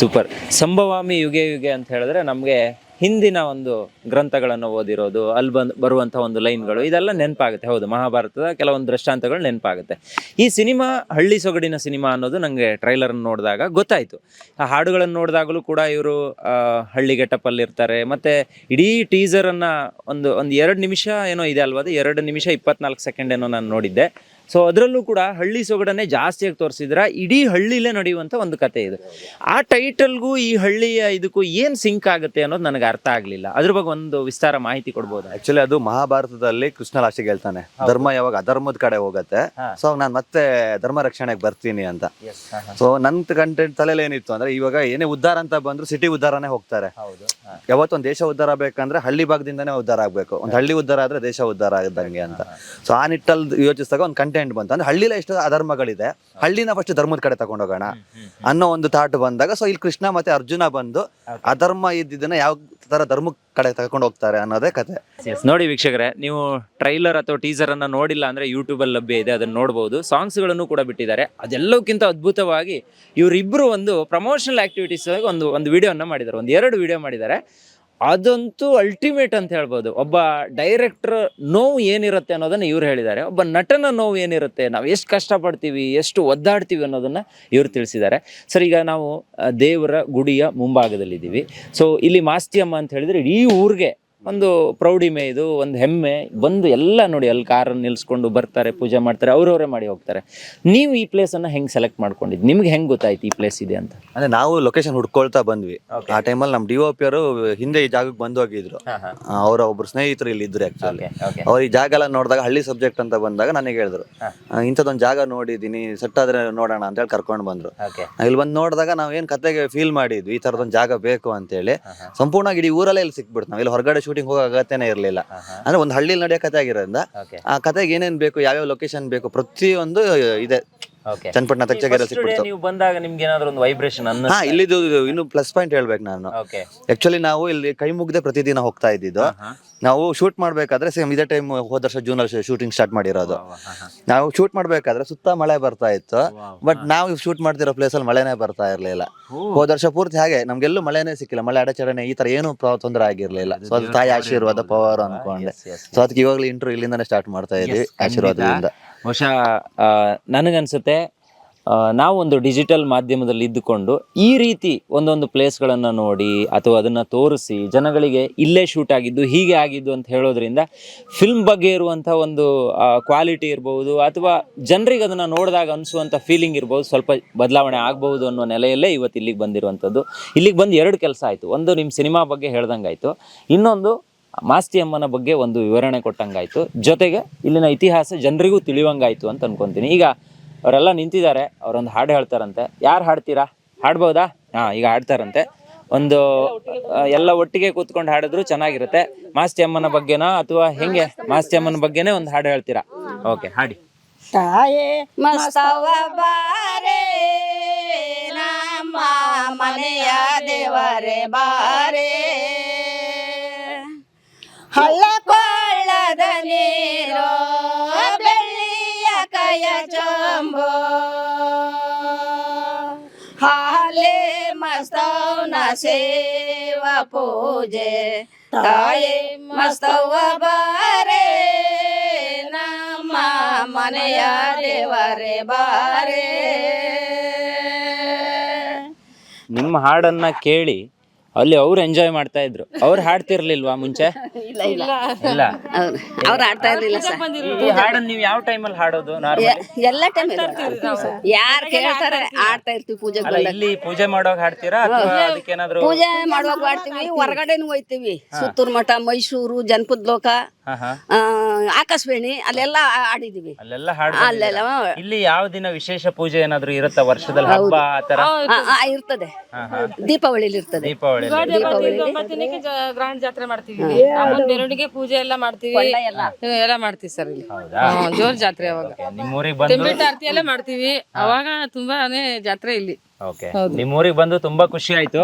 B: ಸೂಪರ್ ಸಂಭವಾಮಿ ಯುಗೆ ಯುಗೆ ಅಂತ ಹೇಳಿದ್ರೆ ನಮಗೆ ಹಿಂದಿನ ಒಂದು ಗ್ರಂಥಗಳನ್ನು ಓದಿರೋದು, ಅಲ್ಲಿ ಬಂದು, ಬರುವಂಥ ಒಂದು ಲೈನ್ಗಳು, ಇದೆಲ್ಲ ನೆನಪಾಗುತ್ತೆ. ಹೌದು, ಮಹಾಭಾರತದ ಕೆಲವೊಂದು ದೃಷ್ಟಾಂತಗಳು ನೆನಪಾಗುತ್ತೆ. ಈ ಸಿನಿಮಾ, ಹಳ್ಳಿ ಸೊಗಡಿನ ಸಿನಿಮಾ ಅನ್ನೋದು ನನಗೆ ಟ್ರೈಲರನ್ನು ನೋಡಿದಾಗ ಗೊತ್ತಾಯಿತು. ಆ ಹಾಡುಗಳನ್ನು ನೋಡಿದಾಗಲೂ ಕೂಡ ಇವರು ಹಳ್ಳಿ ಗೆಟಪಲ್ಲಿ ಇರ್ತಾರೆ ಮತ್ತು ಇಡೀ ಟೀಸರನ್ನು ಒಂದು ಒಂದು ಎರಡು ನಿಮಿಷ ಏನೋ ಇದೆ ಅಲ್ವಾ ಅದು? ಎರಡು ನಿಮಿಷ ಇಪ್ಪತ್ನಾಲ್ಕು ಸೆಕೆಂಡ್ ಏನೋ ನಾನು ನೋಡಿದ್ದೆ. ಸೊ ಅದರಲ್ಲೂ ಕೂಡ ಹಳ್ಳಿ ಸೊಗಡನ್ನೇ ಜಾಸ್ತಿಯಾಗಿ ತೋರಿಸಿದ್ರ ಇಡೀ ಹಳ್ಳಿಲೇ ನಡೆಯುವಂಥ ಒಂದು ಕತೆ ಇದು. ಆ ಟೈಟಲ್ಗೂ ಈ ಹಳ್ಳಿಯ ಇದಕ್ಕೂ ಏನು ಸಿಂಕ್ ಆಗುತ್ತೆ ಅನ್ನೋದು ನನಗೆ ಅರ್ಥ ಆಗಲಿಲ್ಲ. ಅದ್ರ ಬಗ್ಗೆ ಒಂದು ವಿಸ್ತಾರ ಮಾಹಿತಿ ಕೊಡ್ಬೋದು?
E: ಆಕ್ಚುಲಿ ಅದು ಮಹಾಭಾರತದಲ್ಲಿ ಕೃಷ್ಣ ಲಾಸ್ಟಿಗೆ ಹೇಳ್ತಾನೆ ಧರ್ಮ ಯಾವಾಗ ಅಧರ್ಮದ ಕಡೆ ಹೋಗತ್ತೆ. ಸೊ ನಾನು ಮತ್ತೆ ಧರ್ಮ ರಕ್ಷಣೆಗೆ ಬರ್ತೀನಿ ಅಂತ. ಸೊ ನನ್ನ ಕಂಟೆಂಟ್ ತಲೆಯಲ್ಲಿ ಏನಿತ್ತು ಅಂದ್ರೆ ಇವಾಗ ಏನೇ ಉದ್ಧಾರ ಅಂತ ಬಂದ್ರು ಸಿಟಿ ಉದ್ಧಾರನೇ ಹೋಗ್ತಾರೆ.
B: ಹೌದು
E: ಯಾವತ್ತೊಂದು ದೇಶ ಉದ್ಧಾರ ಬೇಕಂದ್ರೆ ಹಳ್ಳಿ ಭಾಗದಿಂದನೇ ಉದ್ಧಾರ ಆಗ್ಬೇಕು. ಒಂದು ಹಳ್ಳಿ ಉದ್ಧಾರ ಆದ್ರೆ ದೇಶ ಉದ್ಧಾರ ಆಗದಂಗೆ ಅಂತ. ಸೊ ಆ ನಿಟ್ಟಲ್ಲಿ ಯೋಚಿಸಿದಾಗ ಒಂದು ಕಂಟೆಂಟ್ ಬಂತು. ಅಂದ್ರೆ ಹಳ್ಳಿಲ ಎಷ್ಟು ಅಧರ್ಮಗಳಿದೆ. ಹಳ್ಳಿನ ಫಸ್ಟ್ ಧರ್ಮದ ಕಡೆ ತಗೊಂಡೋಗೋಣ ಅನ್ನೋ ಒಂದು ಥಾಟ್ ಬಂದಾಗ ಸೊ ಇಲ್ಲಿ ಕೃಷ್ಣ ಮತ್ತೆ ಅರ್ಜುನ ಬಂದು ಅಧರ್ಮ ಇದ್ದಿದ್ದನ್ನ ಯಾವ ತರ ಧರ್ಮದ ಕಡೆ ತಗೊಂಡು ಹೋಗ್ತಾರೆ ಅನ್ನೋದೇ ಕತೆ.
B: ಎಸ್ ನೋಡಿ ವೀಕ್ಷಕರೇ ನೀವು ಟ್ರೈಲರ್ ಅಥವಾ ಟೀಸರ್ ಅನ್ನ ನೋಡಿಲ್ಲ ಅಂದ್ರೆ ಯೂಟ್ಯೂಬ್ ಅಲ್ಲಿ ಲಭ್ಯ ಇದೆ ಅದನ್ನ ನೋಡಬಹುದು ಸಾಂಗ್ಸ್ಗಳನ್ನು ಕೂಡ ಬಿಟ್ಟಿದ್ದಾರೆ. ಅದೆಲ್ಲಕ್ಕಿಂತ ಅದ್ಭುತವಾಗಿ ಇವರಿಬ್ರು ಒಂದು ಪ್ರಮೋಷನಲ್ ಆಕ್ಟಿವಿಟೀಸ್ ಒಂದು ಒಂದು ವಿಡಿಯೋನ ಮಾಡಿದ್ದಾರೆ. ಒಂದು ಎರಡು ವಿಡಿಯೋ ಮಾಡಿದ್ದಾರೆ. ಅದಂತೂ ಅಲ್ಟಿಮೇಟ್ ಅಂತ ಹೇಳ್ಬೋದು. ಒಬ್ಬ ಡೈರೆಕ್ಟರ್ ನೋವು ಏನಿರುತ್ತೆ ಅನ್ನೋದನ್ನು ಇವ್ರು ಹೇಳಿದ್ದಾರೆ. ಒಬ್ಬ ನಟನ ನೋವು ಏನಿರುತ್ತೆ, ನಾವು ಎಷ್ಟು ಕಷ್ಟಪಡ್ತೀವಿ, ಎಷ್ಟು ಒದ್ದಾಡ್ತೀವಿ ಅನ್ನೋದನ್ನು ಇವ್ರು ತಿಳಿಸಿದ್ದಾರೆ. ಸರ್, ಈಗ ನಾವು ದೇವರ ಗುಡಿಯ ಮುಂಭಾಗದಲ್ಲಿದ್ದೀವಿ. ಸೊ ಇಲ್ಲಿ ಮಾಸ್ತಿಯಮ್ಮ ಅಂತ ಹೇಳಿದರೆ ಇಡೀ ಊರಿಗೆ ಒಂದು ಪ್ರೌಢಿಮೆ ಇದು ಒಂದು ಹೆಮ್ಮೆ. ಬಂದು ಎಲ್ಲ ನೋಡಿ ಅಲ್ಲಿ ಕಾರನ್ನು ನಿಲ್ಸ್ಕೊಂಡು ಬರ್ತಾರೆ ಪೂಜೆ ಮಾಡ್ತಾರೆ ಅವರವರೇ ಮಾಡಿ ಹೋಗ್ತಾರೆ. ನೀವು ಈ ಪ್ಲೇಸನ್ನು ಹೆಂಗೆ ಸೆಲೆಕ್ಟ್ ಮಾಡ್ಕೊಂಡಿದ್ದು ನಿಮ್ಗೆ ಹೆಂಗೆ ಗೊತ್ತಾಯ್ತು ಈ ಪ್ಲೇಸ್ ಇದೆ ಅಂತ?
E: ಅಂದ್ರೆ ನಾವು ಲೊಕೇಶನ್ ಹುಡ್ಕೊಳ್ತಾ ಬಂದ್ವಿ. ಆ ಟೈಮಲ್ಲಿ ನಮ್ಮ ಡಿ ಒ ಪಿ ಅವರು ಹಿಂದೆ ಈ ಜಾಗಕ್ಕೆ ಬಂದು ಹೋಗಿದ್ರು. ಅವರ ಒಬ್ರು ಸ್ನೇಹಿತರು ಇಲ್ಲಿ ಇದ್ರು ಆಕ್ಚುಲಿ ಅವ್ರು ಈ ಜಾಗ ಎಲ್ಲ ನೋಡಿದಾಗ ಹಳ್ಳಿ ಸಬ್ಜೆಕ್ಟ್ ಅಂತ ಬಂದಾಗ ನನಗೆ ಹೇಳಿದ್ರು. ಇಂಥದ್ದೊಂದು ಜಾಗ ನೋಡಿದೀನಿ ಸೆಟ್ ಆದ್ರೆ ನೋಡೋಣ ಅಂತ ಹೇಳಿ ಕರ್ಕೊಂಡು ಬಂದ್ರು. ಇಲ್ಲಿ ಬಂದು ನೋಡಿದಾಗ ನಾವು ಏನು ಕತೆಗೆ ಫೀಲ್ ಮಾಡಿದ್ವಿ ಈ ತರದೊಂದು ಜಾಗ ಬೇಕು ಅಂತೇಳಿ. ಸಂಪೂರ್ಣ ಇಡೀ ಊರಲ್ಲೇ ಇಲ್ಲಿ ಸಿಕ್ಬಿಡ್ತು. ನಾವು ಇಲ್ಲಿ ಹೊರಗಡೆ ಶೂಟಿಂಗ್ ಹೋಗೋ ಅಗತ್ಯನೇ ಇರಲಿಲ್ಲ. ಅಂದ್ರೆ ಒಂದು ಹಳ್ಳಿಲಿ ನಡೆಯೋ ಕತೆ ಆಗಿರೋದ್ರಿಂದ ಆ ಕತೆಗೆ ಏನೇನ್ ಬೇಕು ಯಾವ್ಯಾವ ಲೊಕೇಶನ್ ಬೇಕು ಪ್ರತಿಯೊಂದು ಇದೆ. ಚನ್ನಪಟ್ಟಣ ಸಿಕ್ಬಿಡ್ತು?
B: ನೀವು ಬಂದಾಗ ನಿಮ್ಗೆ ಏನಾದ್ರು ಒಂದು ವೈಬ್ರೇಷನ್ ಅನ್ನ
E: ಹಾ ಇಲ್ಲಿದು ಇನ್ನು ಪ್ಲಸ್ ಪಾಯಿಂಟ್ ಹೇಳ್ಬೇಕು ನಾನು.
B: ಓಕೆ
E: ಆಕ್ಚುಲಿ ನಾವು ಇಲ್ಲಿ ಕೈ ಮುಗ್ದೆ ಪ್ರತಿದಿನ ಹೋಗ್ತಾ ಇದ್ದಿದ್ದು. ನಾವು ಶೂಟ್ ಮಾಡ್ಬೇಕಾದ್ರೆ ಸೇಮ್ ಇದೇ ಟೈಮ್ ಹೋದ ವರ್ಷ ಜೂನ್ ಅಲ್ಲಿ ಶೂಟಿಂಗ್ ಸ್ಟಾರ್ಟ್ ಮಾಡಿರೋದು. ನಾವು ಶೂಟ್ ಮಾಡ್ಬೇಕಾದ್ರೆ ಸುತ್ತ ಮಳೆ ಬರ್ತಾ ಇತ್ತು. ಬಟ್ ನಾವು ಶೂಟ್ ಮಾಡ್ತಿರೋ ಪ್ಲೇಸ್ ಅಲ್ಲಿ ಮಳೆನೇ ಬರ್ತಾ ಇರ್ಲಿಲ್ಲ. ಹೋದ ವರ್ಷ ಪೂರ್ತಿ ಹಾಗೆ ನಮ್ಗೆಲ್ಲೂ ಮಳೆನೇ ಸಿಕ್ಕಿಲ್ಲ. ಮಳೆ ಅಡಚಣೆ ಈ ತರ ಏನು ತೊಂದರೆ ಆಗಿರ್ಲಿಲ್ಲ. ಸೊ ಅದು ತಾಯಿ ಆಶೀರ್ವಾದ ಪವರ್ ಅನ್ಕೊಂಡೆ. ಸೊ ಅದಕ್ಕೆ ಇವಾಗಲೂ ಇಂಟ್ರೂ ಇಲ್ಲಿಂದಾನೇ ಸ್ಟಾರ್ಟ್ ಮಾಡ್ತಾ ಇದ್ವಿ ಆಶೀರ್ವಾದದಿಂದ.
B: ಬಹುಶಃ ನನಗನ್ಸುತ್ತೆ ನಾವು ನಾವೊಂದು ಡಿಜಿಟಲ್ ಮಾಧ್ಯಮದಲ್ಲಿ ಇದ್ದುಕೊಂಡು ಈ ರೀತಿ ಒಂದೊಂದು ಪ್ಲೇಸ್ಗಳನ್ನು ನೋಡಿ ಅಥವಾ ಅದನ್ನು ತೋರಿಸಿ ಜನಗಳಿಗೆ ಇಲ್ಲೇ ಶೂಟ್ ಆಗಿದ್ದು ಹೀಗೆ ಆಗಿದ್ದು ಅಂತ ಹೇಳೋದ್ರಿಂದ ಫಿಲ್ಮ್ ಬಗ್ಗೆ ಇರುವಂಥ ಒಂದು ಕ್ವಾಲಿಟಿ ಇರ್ಬೋದು ಅಥವಾ ಜನರಿಗೆ ಅದನ್ನು ನೋಡಿದಾಗ ಅನಿಸುವಂಥ ಫೀಲಿಂಗ್ ಇರ್ಬೋದು, ಸ್ವಲ್ಪ ಬದಲಾವಣೆ ಆಗ್ಬೋದು ಅನ್ನೋ ನೆಲೆಯಲ್ಲೇ ಇವತ್ತು ಇಲ್ಲಿಗೆ ಬಂದಿರುವಂಥದ್ದು. ಇಲ್ಲಿಗೆ ಬಂದು ಎರಡು ಕೆಲಸ ಆಯಿತು. ಒಂದು ನಿಮ್ಮ ಸಿನಿಮಾ ಬಗ್ಗೆ ಹೇಳ್ದಂಗಾಯ್ತು. ಇನ್ನೊಂದು ಮಾಸ್ತಿ ಅಮ್ಮನ ಬಗ್ಗೆ ಒಂದು ವಿವರಣೆ ಕೊಟ್ಟಂಗಾಯ್ತು. ಜೊತೆಗೆ ಇಲ್ಲಿನ ಇತಿಹಾಸ ಜನರಿಗೂ ತಿಳಿಯುವಂಗಾಯ್ತು ಅಂತ ಅನ್ಕೊಂತೀನಿ. ಈಗ ಅವರೆಲ್ಲ ನಿಂತಿದ್ದಾರೆ ಅವರೊಂದು ಹಾಡು ಹೇಳ್ತಾರಂತೆ. ಯಾರು ಹಾಡ್ತೀರಾ? ಹಾಡ್ಬೋದಾ? ಹಾಂ ಈಗ ಹಾಡ್ತಾರಂತೆ. ಒಂದು ಎಲ್ಲ ಒಟ್ಟಿಗೆ ಕೂತ್ಕೊಂಡು ಹಾಡಿದ್ರು ಚೆನ್ನಾಗಿರುತ್ತೆ. ಮಾಸ್ತಿ ಅಮ್ಮನ ಬಗ್ಗೆನಾ ಅಥವಾ ಹೆಂಗೆ? ಮಾಸ್ತಿ ಅಮ್ಮನ ಬಗ್ಗೆನೇ ಒಂದು ಹಾಡು ಹೇಳ್ತೀರಾ? ಓಕೆ ಹಾಡಿ.
C: ತಾಯೇ
A: ಮಸ್ತವ ಬಾರೆ ನಮ್ಮ ಮನೆಯ ದೇವರೇ ಬಾರೆ. ಹಳ್ಳ ಕೊಳ್ಳದ ನೀರೋ, ಬೆಳ್ಳಿಯ ಕೈಯ ಚಂಬೋ. ಹಾಲೆ ಮಸ್ತವನ ಸೇವ ಪೂಜೆ, ತಾಯೇ ಮಸ್ತವ ಬಾರೆ, ನಮ್ಮ ಮನೆಯ ದೇವರೇ ಬಾರೆ.
B: ನಿಮ್ಮ ಹಾಡನ್ನ ಕೇಳಿ ಅಲ್ಲಿ ಅವ್ರು ಎಂಜಾಯ್ ಮಾಡ್ತಾ ಇದ್ರು. ಅವ್ರು ಹಾಡ್ತಿರ್ಲಿಲ್ವಾ ಮುಂಚೆ?
I: ಇಲ್ಲ ಇಲ್ಲ.
B: ಇಲ್ಲ.
I: ಅವ್ರು ಅವ್ರು ಆಡ್ತಾ ಇರ್ಲಿಲ್ಲ ಸರ್.
B: ಈ ಹಾಡನ್ನ ನೀವು ಯಾವ ಟೈಮಲ್ಲಿ ಹಾಡೋದು? ನಾರ್ಮಲ್
I: ಎಲ್ಲ ಟೈಮ್ ಯಾರು ಕೇಳ್ತಾರೆ ಆಡ್ತಾ ಇರ್ತೀವಿ. ಪೂಜೆ
B: ಅಲ್ಲ ಇಲ್ಲಿ ಪೂಜೆ ಮಾಡೋವಾಗ ಹಾಡ್ತೀರಾ? ಅಥವಾ ಅದಕ್ಕೇನಾದ್ರು
I: ಪೂಜೆ ಮಾಡುವಾಗ ಹಾಡ್ತೀವಿ. ಹೊರಗಡೆನೂ ಹೋಯ್ತೀವಿ. ಸುತ್ತೂರು ಮಠ ಮೈಸೂರು ಜನಪದ ಲೋಕ. ಆಕಾಶವಾಣಿ ಅಲ್ಲೆಲ್ಲ ಆಡಿದೀವಿ
B: ಅಲ್ಲೆಲ್ಲ ಹಾಡು
I: ಅಲ್ಲೆಲ್ಲ
B: ಇಲ್ಲಿ ಯಾವ ದಿನ ವಿಶೇಷ ಪೂಜೆ ಏನಾದ್ರು ಇರುತ್ತಾ ವರ್ಷದಲ್ಲಿ? ಹಬ್ಬ ಆತರ
I: ಆ, ಆ, ಇರ್ತದೆ. ದೀಪಾವಳಿಲಿ ಇರ್ತದೆ.
B: ದೀಪಾವಳಿ
H: ದಿನಕ್ಕೆ ಗ್ರಾಂಡ್ ಜಾತ್ರೆ ಮಾಡ್ತೀವಿ. ಅಮ್ಮನ್ ಮೆರವಣಿಗೆ ಪೂಜೆ ಎಲ್ಲ ಮಾಡ್ತೀವಿ. ಎಲ್ಲ. ಮಾಡ್ತೀವಿ ಸರ್ ಇಲ್ಲಿ. ಜೋರ್ ಜಾತ್ರೆ ಅವಾಗ
B: ನಿಮ್ಮೂರಿಗೆ ಬಂದು
H: ಆರತಿ ಎಲ್ಲ ಮಾಡ್ತೀವಿ. ಅವಾಗ ತುಂಬಾನೇ ಜಾತ್ರೆ ಇಲ್ಲಿ.
B: ಓಕೆ ನಿಮ್ಮೂರಿಗೆ ಬಂದು ತುಂಬಾ ಖುಷಿ ಆಯ್ತು.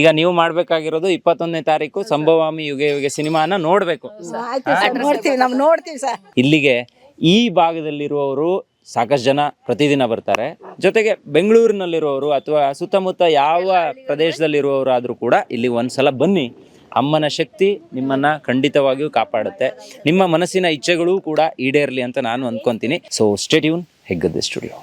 B: ಈಗ ನೀವು ಮಾಡ್ಬೇಕಾಗಿರೋದು ಇಪ್ಪತ್ತೊಂದನೇ ತಾರೀಕು ಸಂಭವಾಮಿ ಯುಗ ಯುಗ ಸಿನಿಮಾನ ನೋಡ್ಬೇಕು.
C: ಆಯ್ತು ನೋಡ್ತೀವಿ ನಾವು ನೋಡ್ತೀವಿ ಸರ್.
B: ಇಲ್ಲಿಗೆ ಈ ಭಾಗದಲ್ಲಿರುವವರು ಸಾಕಷ್ಟು ಜನ ಪ್ರತಿದಿನ ಬರ್ತಾರೆ. ಜೊತೆಗೆ ಬೆಂಗಳೂರಿನಲ್ಲಿರುವವರು ಅಥವಾ ಸುತ್ತಮುತ್ತ ಯಾವ ಪ್ರದೇಶದಲ್ಲಿರುವವರು ಆದರೂ ಕೂಡ ಇಲ್ಲಿ ಒಂದ್ಸಲ ಬನ್ನಿ. ಅಮ್ಮನ ಶಕ್ತಿ ನಿಮ್ಮನ್ನ ಖಂಡಿತವಾಗಿಯೂ ಕಾಪಾಡುತ್ತೆ. ನಿಮ್ಮ ಮನಸ್ಸಿನ ಇಚ್ಛೆಗಳೂ ಕೂಡ ಈಡೇರಲಿ ಅಂತ ನಾನು ಅಂದ್ಕೊಂತೀನಿ ಸೊ ಸ್ಟೇಟ್ಯೂನ್ ಹೆಗ್ಗದ್ದೆ ಸ್ಟುಡಿಯೋ